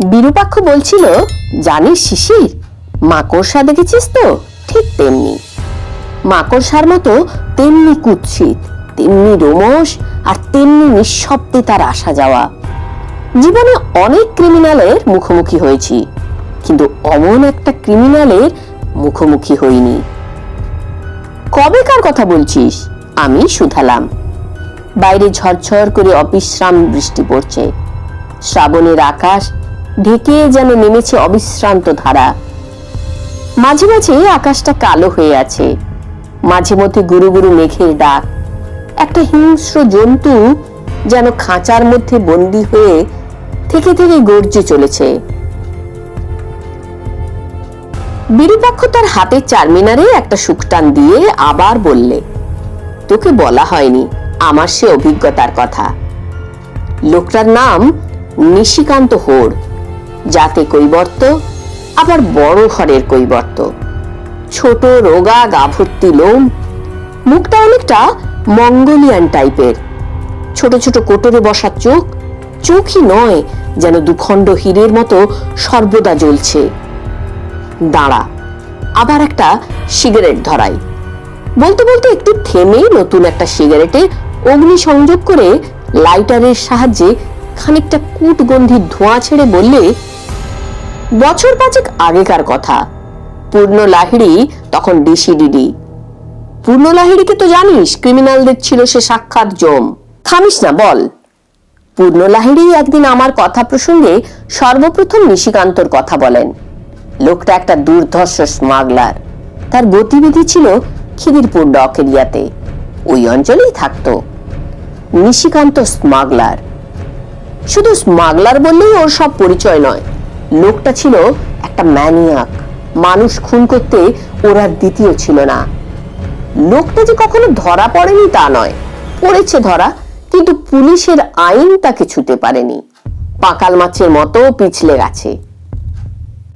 বিরূপাক্ষ বলছিল, জানিস শিশির মাকড়সা দেখেছিস তো? ঠিক তেমনি। মাকড়সার মতো তেমনি কুৎসিত, তেমনি রোমস আর তেমনি নিঃশব্দে তার আসা যাওয়া। জীবনে অনেক ক্রিমিনালের মুখোমুখি হয়েছি, কিন্তু অমন একটা ক্রিমিনালের মুখোমুখি হইনি। কবেকার কথা বলছিস? আমি শুধালাম। বাইরে ঝরঝর করে অবিশ্রাম বৃষ্টি পড়ছে। শ্রাবণের আকাশ ঢেকে যেন নেমেছে অবিশ্রান্ত ধারা। মাঝে মাঝে আকাশটা কালো হয়ে আছে। মাঝে মধ্যে গুরু গুরু মেঘের ডাক। একটা হিংস্র জন্তু যেন খাঁচার মধ্যে বন্দি হয়ে থেকে থেকে গর্জে চলেছে। বিরূপাক্ষ তার হাতের চারমিনারে একটা শুকটান দিয়ে আবার বললে, তোকে বলা হয়নি, আমার সে অভিজ্ঞতার কথা। লোকটার নাম নিশিকান্ত হোড়। যাতে কৈবর্ত, আবার বড় ঘরের কৈবর্ত। ছোট রোগা গাভর্তি লোম, মুখটা অনেকটা মঙ্গোলিয়ান টাইপের। ছোট ছোট কোটরে বসা চোখ, চোখই নয় যেন দুখণ্ড হীরের মতো সর্বদা জ্বলছে। দাঁড়া, আবার একটা সিগারেট ধরাই। বলতে বলতে একটু থেমেই নতুন একটা সিগারেটে অগ্নি সংযোগ করে লাইটারের সাহায্যে খানিকটা কুটগন্ধির ধোঁয়া ছেড়ে বললে বছর পাঁচেক আগেকার কথা। পূর্ণ লাহিড়ি তখন ডিসিডিডি পূর্ণ লাহিড়িকে তো জানিস, ক্রিমিনালদের ছিল সে সাক্ষাৎ জম। থামিস না, বল। পূর্ণ লাহিড়ি একদিন আমার কথা প্রসঙ্গে সর্বপ্রথম নিশিকান্তর কথা বলেন। লোকটা একটা দুর্ধর্ষ স্মাগলার। তার গতিবিধি ছিল খিদিরপুর ডক এরিয়াতে ওই অঞ্চলেই থাকতো। নিশিকান্ত স্মাগলার। শুধু স্মাগলার বললেই ওর সব পরিচয় নয় লোকটা ছিল একটা ম্যানিয়াক। মানুষ খুন করতে ওরা দ্বিতীয় ছিল না। লোকটা যে কখনো ধরা পড়েনি তা নয়। পড়েছে ধরা, কিন্তু পুলিশের আইন তাকে ছুতে পারেনি। পাকাল মাছের মতো পিছলে গেছে।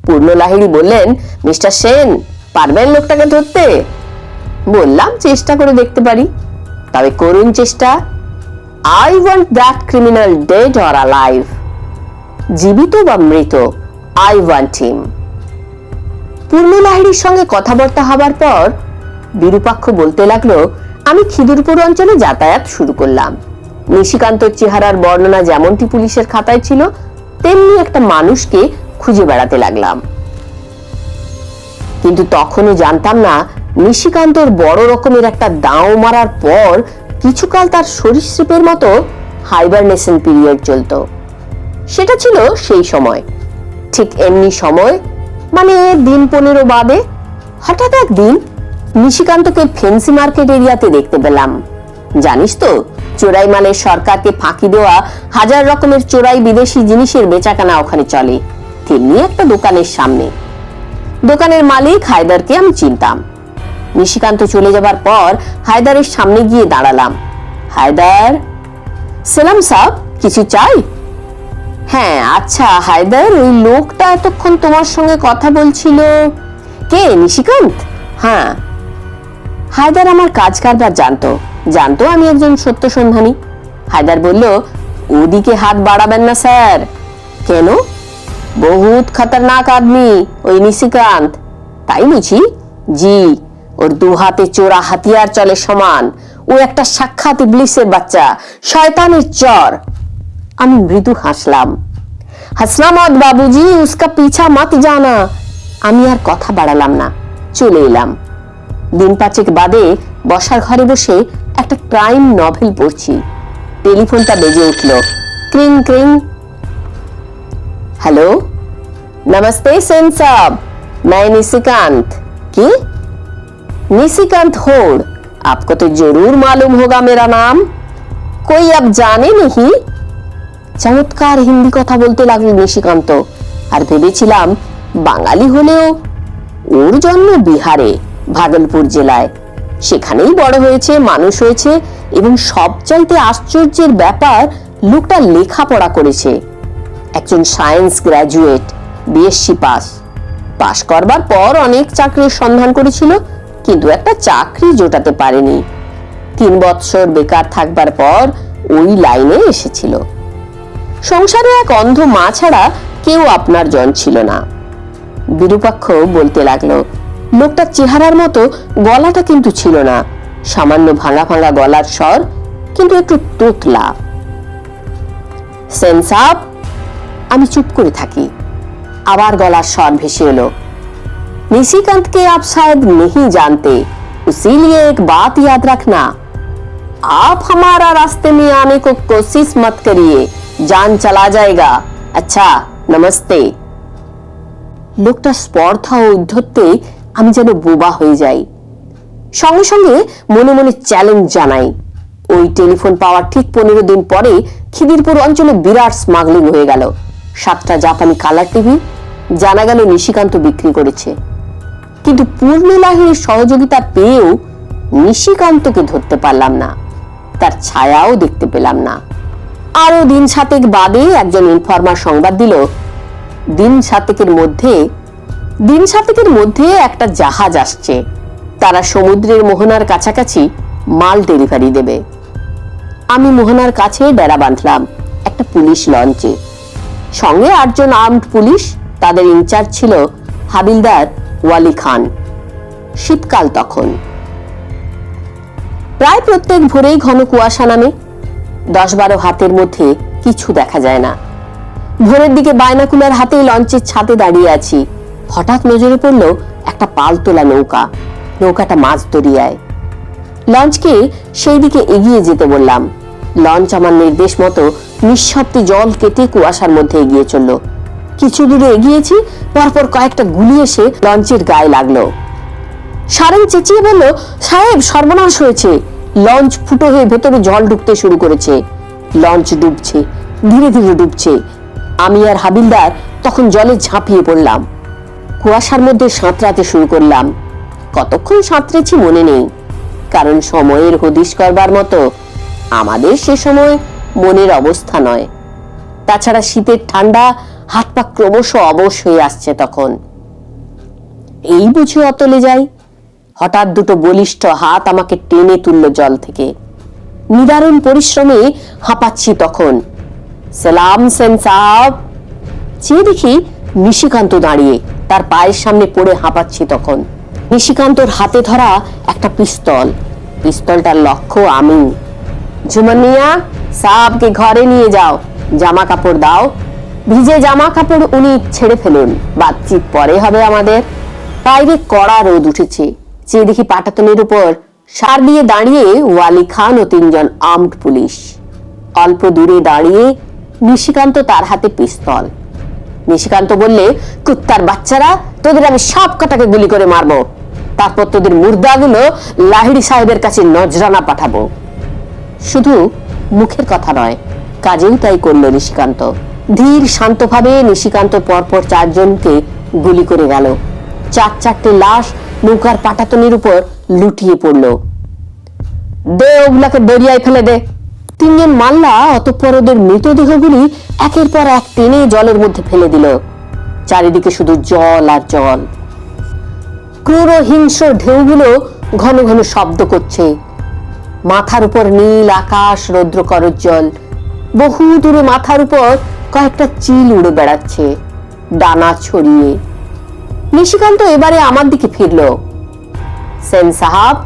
পূর্ণ লাহিড়ি বললেন, মিস্টার সেন, পারবেন লোকটাকে ধরতে? বললাম চেষ্টা করে দেখতে পারি। তবে করুন চেষ্টা। I want that criminal dead or alive জীবিত বা মৃত? আই ওয়ান্ট হিম পূর্ণ লাহিড়ির সঙ্গে কথাবার্তা হবার পর বিরূপাক্ষ বলতে লাগল, আমি খিদুরপুর অঞ্চলে যাতায়াত শুরু করলাম। নিশিকান্তর চেহারার বর্ণনা যেমনটি পুলিশের খাতায় ছিল, তেমনি একটা মানুষকে খুঁজে বেড়াতে লাগলাম। কিন্তু তখনও জানতাম না, নিশিকান্তর বড় রকমের একটা দাঁও মারার পর কিছুকাল তার সরীসৃপের মতো হাইবারনেশন পিরিয়ড চলতো। সেটা ছিল সেই সময়। ঠিক এমনি সময়? মানে দিন পনেরো বাদে? হঠাৎ একদিন নিশিকান্তকে ফেন্সি মার্কেট এরিয়াতে দেখতে পেলাম। জানিস তো, চোরাই মালের সরকারকে ফাঁকি দেওয়া হাজার রকমের চোরাই বিদেশি জিনিসের বেচাকেনা ওখানে চলে। তেমনি একটা দোকানের সামনে। দোকানের মালিক হায়দারকে আমি চিনতাম। নিশিকান্ত চলে যাবার পর হায়দারের সামনে গিয়ে দাঁড়ালাম। হায়দার? সেলাম সাহ, কিছু চাই? হ্যাঁ আচ্ছা হায়দার, ওই লোকটা এতক্ষণ তোমার সঙ্গে কথা বলছিল। কে, নিশিকান্ত? হ্যাঁ। হায়দার আমার কাজ কারবার জানতো। জানতো আমি একজন সত্য সন্ধানী। হায়দার বলল, ওদিকে হাত বাড়াবেন না, স্যার। কেন? বহুত খতরনাক আদমি, ওই নিশিকান্ত। তাই বুঝি জি, ওর দু হাতে চোরা হাতিয়ার চলে সমান। ও একটা সাক্ষাৎ ইবলিসের বাচ্চা, শয়তানের চর। আমি মৃদু হাসলাম হাসনা মত বাবুজি উসকা পিছা মত জানা আমি আর কথা বাড়ালাম না চলে এলাম দিন পাঁচেক বাদে বসার ঘরে বসে একটা ক্রাইম নভেল পড়ছি টেলিফোনটা বেজে উঠল ক্রিং ক্রিং हेलो नमस्ते सेन साहब मैं निशिकांत की निशिकांत होड़ आपको तो जरूर मालूम होगा मेरा नाम कोई अब जाने नहीं চমৎকার হিন্দি কথা বলতে লাগল নিশিকান্ত। আর ভেবেছিলাম বাঙালি হলেও ওর জন্ম বিহারে, ভাগলপুর জেলায়। সেখানেই বড় হয়েছে, মানুষ হয়েছে এবং সবচাইতে আশ্চর্যের ব্যাপার, লোকটা লেখাপড়া করেছে। একজন সায়েন্স গ্র্যাজুয়েট বিএসসি পাস। পাশ করবার পর অনেক চাকরির সন্ধান করেছিল, কিন্তু একটা চাকরি জোটাতে পারেনি। তিন বৎসর বেকার থাকবার পর ওই লাইনে এসেছিল। সংসারে এক অন্ধ মা ছাড়া কেউ আপনার জন ছিল না বিরূপাক্ষ বলতে লাগলো লোকটার চেহারার মতো গলাটা কিন্তু ছিল না সামান্য ভাঙা ভাঙা গলার স্বর কিন্তু একটু তোতলা সেন সাব আমি চুপ করে থাকি আবার গলার স্বর ভেসে এলো निशिकांत के आप शायद नहीं जानते इसीलिए एक बात याद रखना आप हमारा रास्ते में आने को कोशिश मत करिए যান চালা যায়গা আচ্ছা নমস্তে লোকটা স্পর্ধা ও উদ্ধত্তে আমি যেন বোবা হয়ে যাই সঙ্গে সঙ্গে মনে মনে চ্যালেঞ্জ জানাই ওই টেলিফোন পাওয়ার ঠিক পনেরো দিন পরে খিদিরপুর অঞ্চলে বিরাট স্মাগলিং হয়ে গেল সাতটা জাপানি কালার টিভি জানা গেল নিশিকান্ত বিক্রি করেছে কিন্তু পূর্ণ লাহির সহযোগিতা পেয়েও নিশিকান্তকে ধরতে পারলাম না তার ছায়াও দেখতে পেলাম না আরও দিন সাতেক বাদে একজন ইনফরমার সংবাদ দিল। দিন সাতেকের মধ্যে, দিন সাতেকের মধ্যে একটা জাহাজ আসছে। তারা সমুদ্রের মোহনার কাছাকাছি মাল ডেলিভারি দেবে। আমি মোহনার কাছে ডেরা বাঁধলাম একটা পুলিশ লঞ্চে। সঙ্গে আটজন আর্মড পুলিশ, তাদের ইনচার্জ ছিল হাবিলদার ওয়ালি খান। শীতকাল তখন। প্রায় প্রত্যেক ভোরেই ঘন কুয়াশা নামে দশ বারো হাতের মধ্যে কিছু দেখা যায় না। ভোরের দিকে বায়নাকুলার হাতে লঞ্চের ছাদে দাঁড়িয়ে আছি। হঠাৎ নজরে পড়ল একটা পাল তোলা নৌকা। নৌকাটা মাছ দরিয়ায় লঞ্চকে সেই দিকে এগিয়ে যেতে বললাম। লঞ্চ আমার নির্দেশ মতো নিঃশব্দে জল কেটে কুয়াশার মধ্যে এগিয়ে চলল। কিছু দূরে এগিয়েছি, পরপর কয়েকটা গুলি এসে লঞ্চের গায়ে লাগল। সারেন চেঁচিয়ে বলল, সাহেব, সর্বনাশ হয়েছে। লঞ্চ ফুটো হয়ে ভেতরে জল ঢুকতে শুরু করেছে। লঞ্চ ডুবছে, ধীরে ধীরে ডুবছে। আমি আর হাবিলদার তখন জলে ঝাঁপিয়ে পড়লাম। কুয়াশার মধ্যে সাঁতরাতে শুরু করলাম। কতক্ষণ সাঁতরেছি মনে নেই, কারণ সময়ের হদিশ করবার মতো আমাদের সে সময় মনের অবস্থা নয়। তাছাড়া শীতের ঠান্ডা হাত পা ক্রমশ অবশ হয়ে আসছে তখন। এই বুঝে অতলে যাই? হঠাৎ দুটো বলিষ্ঠ হাত আমাকে টেনে তুলল জল থেকে। নিদারুণ পরিশ্রমে হাঁপাচ্ছি তখন। সালাম সেন সাহাব! চেয়ে দেখি নিশিকান্ত দাঁড়িয়ে, তার পায়ের সামনে পড়ে হাঁপাচ্ছি তখন। নিশিকান্তর হাতে ধরা একটা পিস্তল। পিস্তলটার লক্ষ্য আমি। ঝুমানিয়া সাহাবকে ঘরে নিয়ে যাও। জামা কাপড় দাও। ভিজে জামা কাপড় উনি ছেড়ে ফেলুন। বাতচিত পরে হবে আমাদের। বাইরে কড়া রোদ উঠেছে। চেয়ে দেখি পাটাতনের উপর। সার দিয়ে দাঁড়িয়ে ওয়ালি খান ও তিনজন আর্মড পুলিশ। অল্প দূরে দাঁড়িয়ে নিশিকান্ত তার হাতে পিস্তল। নিশিকান্ত বললে, কুত্তার বাচ্চারা, তোদের আমি সব কটাকে গুলি করে মারবো। তারপর তোদের মুর্দাগুলো লাহিড়ি সাহেবের কাছে নজরানা পাঠাবো। শুধু মুখের কথা নয়, কাজেও তাই করল নিশিকান্ত। ধীর শান্তভাবে নিশিকান্ত পরপর চারজনকে গুলি করে গেল। চার চারটে লাশ নৌকার পাটাতনের উপর লুটিয়ে পড়ল। দে ওগুলাকে দরিয়ায় ফেলে দে। তিনজন মাল্লা অতঃপর ওদের মৃতদেহগুলি একের পর এক টেনে জলের মধ্যে ফেলে দিল। চারিদিকে শুধু জল আর জল। ক্রূর হিংস্র ঢেউগুলো ঘন ঘন শব্দ করছে। মাথার উপর নীল আকাশ রৌদ্র করজ্জল বহু দূরে মাথার উপর কয়েকটা চিল উড়ে বেড়াচ্ছে। ডানা ছড়িয়ে। নিশিকান্ত এবারে আমার দিকে ফিরল। সেন সাহাব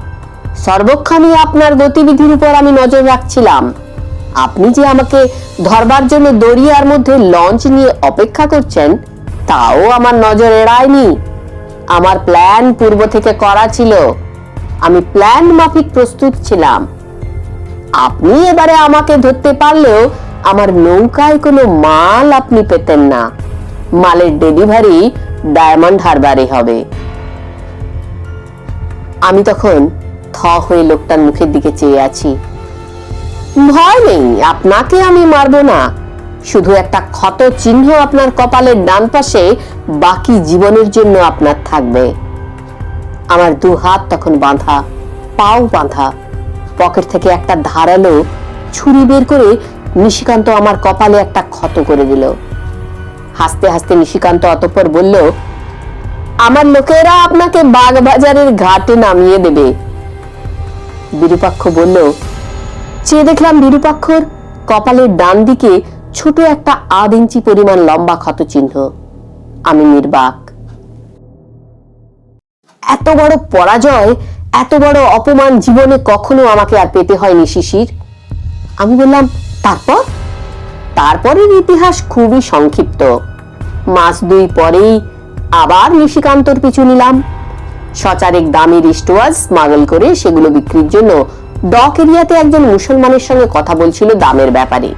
সর্বক্ষণই আপনার গতিবিধির উপর আমি নজর রাখছিলাম। আপনি যে আমাকে ধরবার জন্য দরিয়ার মধ্যে লঞ্চ নিয়ে অপেক্ষা করছেন, তাও আমার নজর এড়ায়নি। আমার প্ল্যান পূর্ব থেকে করা ছিল। আমি প্ল্যান মাফিক প্রস্তুত ছিলাম। আপনি এবারে আমাকে ধরতে পারলেও আমার নৌকায় কোনো মাল আপনি পেতেন না। মালের ডেলিভারি ডায়মন্ড হারবারে হবে। আমি তখন থ হয়ে লোকটার মুখের দিকে চেয়ে আছি। ভয় নেই, আপনাকে আমি মারবো না। শুধু একটা ক্ষত চিহ্ন আপনার কপালের ডান পাশে বাকি জীবনের জন্য আপনার থাকবে। আমার দু হাত তখন বাঁধা, পাও বাঁধা। পকেট থেকে একটা ধারালো ছুরি বের করে নিশিকান্ত আমার কপালে একটা ক্ষত করে দিল। হাসতে হাসতে নিশিকান্ত অতঃপর বলল, আমার লোকেরা আপনাকে বাগবাজারের ঘাটে নামিয়ে দেবে। বিরূপাক্ষ বলল, চেয়ে দেখলাম বিরূপাক্ষর কপালের ডান দিকে ছোট একটা আধ ইঞ্চি পরিমাণ লম্বা ক্ষত চিহ্ন আমি নির্বাক। এত বড় পরাজয়, এত বড় অপমান জীবনে কখনো আমাকে আর পেতে হয়নি শিশির। আমি বললাম, তারপর? তারপরের ইতিহাস খুবই সংক্ষিপ্ত। মাস দুই পরেই আবার নিশিকান্তর পিছু নিলাম। সচারেক দামি রিস্টওয়াজ স্মাগল করে সেগুলো বিক্রির জন্য ডক এরিয়াতে একজন মুসলমানের সঙ্গে কথা বলছিল দামের ব্যাপারে।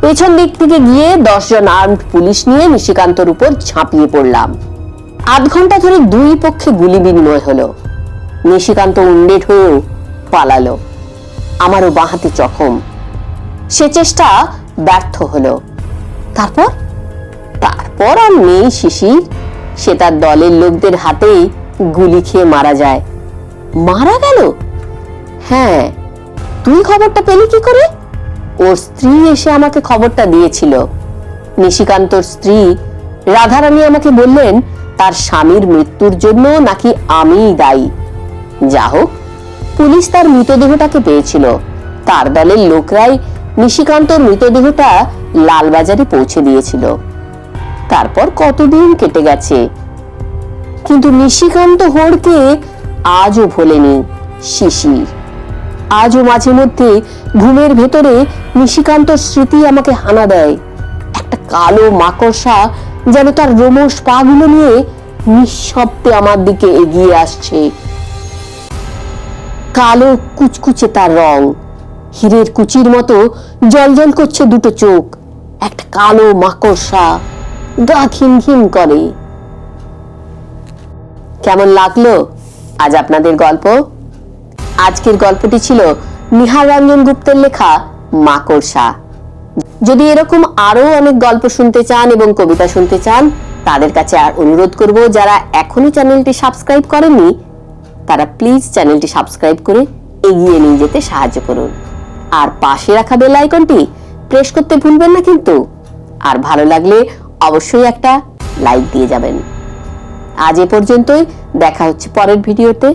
পেছন দিক থেকে গিয়ে দশজন আর্মড পুলিশ নিয়ে নিশিকান্তর উপর ঝাঁপিয়ে পড়লাম। আধ ঘণ্টা ধরে দুই পক্ষে গুলি বিনিময় হলো। নিশিকান্ত উন্ডেট হয়েও পালালো। আমারও বাঁহাতে চখম সে চেষ্টা ব্যর্থ হলো। তারপর? তারপর আর নেই শিশির সে তার দলের লোকদের হাতেই গুলি খেয়ে মারা যায়। মারা গেল? হ্যাঁ। তুই খবরটা পেলি কি করে? ওর স্ত্রী এসে আমাকে খবরটা দিয়েছিল। নিশিকান্তর স্ত্রী রাধারানী আমাকে বললেন, তার স্বামীর মৃত্যুর জন্য নাকি আমিই দায়ী? যা হোক, পুলিশ তার মৃতদেহটাকে পেয়েছিল। তার দলের লোকরাই নিশিকান্তর মৃতদেহটা লালবাজারে পৌঁছে দিয়েছিল। তারপর কতদিন কেটে গেছে? কিন্তু নিশিকান্ত হোড়কে আজও ভোলেনি শিশির। আজও মাঝে মধ্যে ঘুমের ভেতরে নিশিকান্তর স্মৃতি আমাকে হানা দেয়। একটা কালো মাকড়সা যেন তার রোমশ পাগুলো নিয়ে নিঃশব্দে আমার দিকে এগিয়ে আসছে। কালো কুচকুচে তার রং। হীরের কুচির মতো জলজল করছে দুটো চোখ। একটা কালো মাকড়সা। গা ঘিন করে। কেমন লাগল আজ আপনাদের গল্প? আজকের গল্পটি ছিল নিহার রঞ্জন গুপ্তের লেখা মাকড়সা। যদি এরকম আরও অনেক গল্প শুনতে চান এবং কবিতা শুনতে চান, তাদের কাছে আর অনুরোধ করব যারা এখনও চ্যানেলটি সাবস্ক্রাইব করেননি, তারা প্লিজ চ্যানেলটি সাবস্ক্রাইব করে এগিয়ে নিয়ে যেতে সাহায্য করুন। আর পাশে রাখা বেল আইকনটি প্রেস করতে ভুলবেন না কিন্তু। আর ভালো লাগলে অবশ্যই একটা লাইক দিয়ে যাবেন। আজ এ পর্যন্তই দেখা হচ্ছে পরের ভিডিওতে।